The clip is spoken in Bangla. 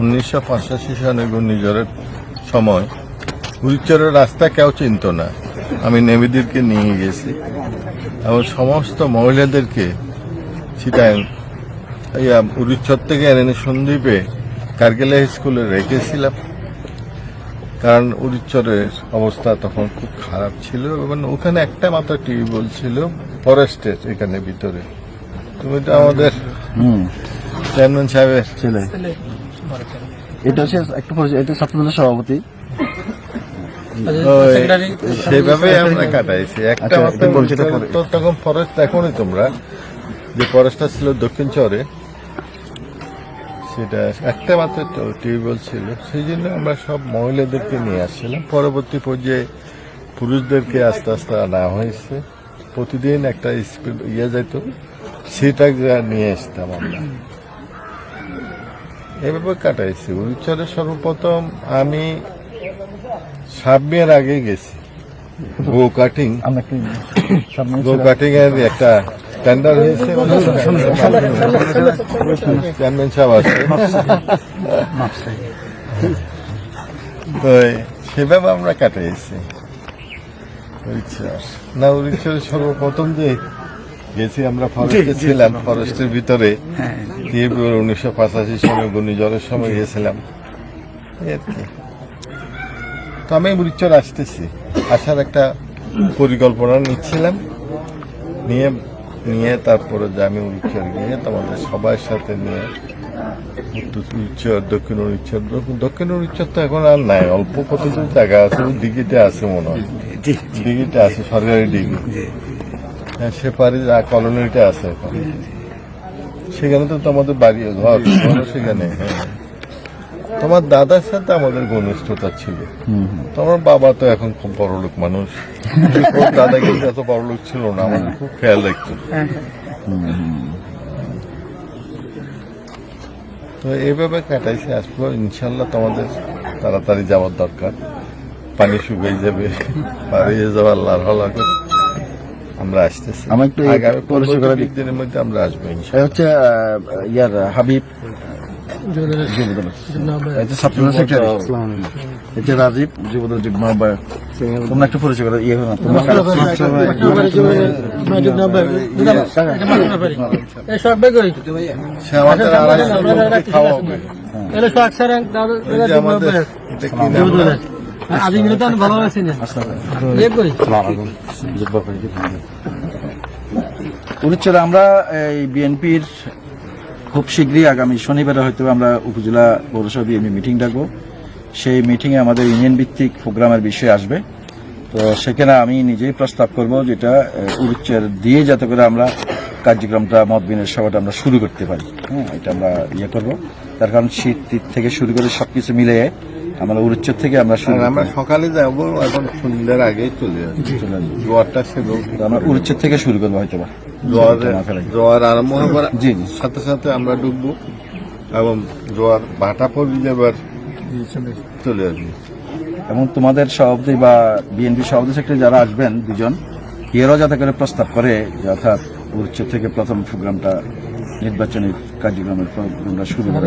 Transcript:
উনিশশো পঁচাশি সালে ঘূর্ণিঝড়ের সময় উড়িচরের রাস্তা কেউ চিনত না। আমি নেবিদিরকে নিয়ে গেছি এবং সমস্ত মহিলাদেরকে চিটাং উড়িচ্ছর থেকে এনে সন্দীপে কার্গিলা স্কুলে রেখেছিলাম। কারণ উড়িচ্ছরের অবস্থা তখন খুব খারাপ ছিল এবং ওখানে একটা মাত্র টিউবওয়েল ছিল ফরেস্টের এখানে ভিতরে। তুমি তো আমাদের চেয়ারম্যান সাহেবের ছেলে। এটা হচ্ছে একটু পরিচয় এটা ছাত্রদলের সভাপতি। ওই, সেভাবে আমরা কাটাইছি। একটা আচ্ছা, তখন ফরেস্ট দেখোনি তোমরা যে ফরেস্টটা ছিল দক্ষিণ চরে সেটা একটা মাত্র টিউবওয়েল ছিল। সেই জন্য আমরা সব মহিলাদেরকে নিয়ে আসছিলাম। পরবর্তী পর্যায়ে পুরুষদেরকে আস্তে আস্তে আনা হয়েছে। প্রতিদিন একটা স্পিড ইয়ে যেত সেটা নিয়ে আসতাম আমরা। এভাবে কাটাইছি। উড়িষ্যারে সর্বপ্রথম আমি সাবমের আগে গেছি। গো কাটিং গো কাটিং এর একটা টেন্ডার হয়েছে। চেয়ারম্যান সাহেব আছে। তো সেভাবে আমরা কাটাইছি। না উড়িষ্যার সর্বপ্রথম যে গেছি আমরা ফরেস্টে ছিলাম ফরেস্টের ভিতরে। ফেব্রুয়ারি উনিশশো পঁচাশি সালে ঘূর্ণিঝড়ের সময় কি? তো আমি উড়িষ্যার আসতেছি। আসার একটা পরিকল্পনা নিচ্ছিলাম। নিয়ে নিয়ে তারপরে যে আমি উড়িষ্যার গিয়ে তোমাদের সবার সাথে নিয়ে উড়িষ্যার দক্ষিণ উড়িষ্যার দক্ষিণ- উড়িষ্যার তো এখন আর নাই। অল্প কতটুকু জায়গা আছে দিঘিতে আছে মনে হয়। দিঘিতে আছে সরকারি হ্যাঁ সে পারে যা কলোনিটা আছে। সেখানে তো তোমাদের বাড়ি ঘর সেখানে হ্যাঁ। তোমার দাদার সাথে আমাদের ঘনিষ্ঠতা ছিল। তোমার বাবা তো এখন খুব বড় লোক মানুষ। দাদা কিন্তু এত বড় লোক ছিল না আমার খুব খেয়াল রাখতো তো এইভাবে কাটাইছে আসব ইনশাল্লাহ তোমাদের তাড়াতাড়ি যাওয়ার দরকার। পানি শুকিয়ে যাবে পাড়িয়ে যাওয়ার আল্লাহর হলা করে আমরা আসতেছি আমার একটু আগামী পরিচয় করে পনেরো দিই। দিনের মধ্যে আমরা আসব এটা ইনশাল্লাহ হচ্ছে আহ, ইয়ার হাবিব যুবদল এটা ছাত্রদল সেক্রেটারি এটা রাজীব যুবদল যুগ্ম আহ্বায়ক তোমরা একটু পরিচয় করে ইয়ে করো না তোমরা সে আমাদের মিলে আমি ভালো আছি না। ইয়ে আমরা এই বিএনপির খুব শীঘ্রই আগামী শনিবারে হয়তো আমরা উপজেলা পৌরসভা বিএনপি মিটিং ডাকবো। সেই মিটিংয়ে আমাদের ইউনিয়ন ভিত্তিক প্রোগ্রামের বিষয় আসবে। তো সেখানে আমি নিজেই প্রস্তাব করব যেটা উড়িষ্যার দিয়ে যাতে করে আমরা কার্যক্রমটা মত বিনিময় সভাটা আমরা শুরু করতে পারি। হ্যাঁ এটা আমরা ইয়ে করব। তার কারণ শীত তীত থেকে শুরু করে সবকিছু মিলিয়ে আমরা উড়িষ্যার থেকে আমরা শুরু আমরা সকালে যাব এখন সন্ধ্যার আগেই চলে যাব জোয়ারটা সে আমরা উড়িষ্যার থেকে শুরু করব হয়তো বা। জোয়ার। জোয়ার আরম্ভ হবার জি সাথে সাথে আমরা ডুববো এবং জোয়ার ভাটা পড়ে যাবার চলে আসবে। এবং তোমাদের সভাপতি বা বিএনপি সভাপতি সেক্রেটারি যারা আসবেন দুজন এরাও যাতে করে প্রস্তাব করে যে অর্থাৎ উচ্চ থেকে প্রথম প্রোগ্রামটা নির্বাচনী কার্যক্রমের প্রোগ্রামটা শুরু জন্য।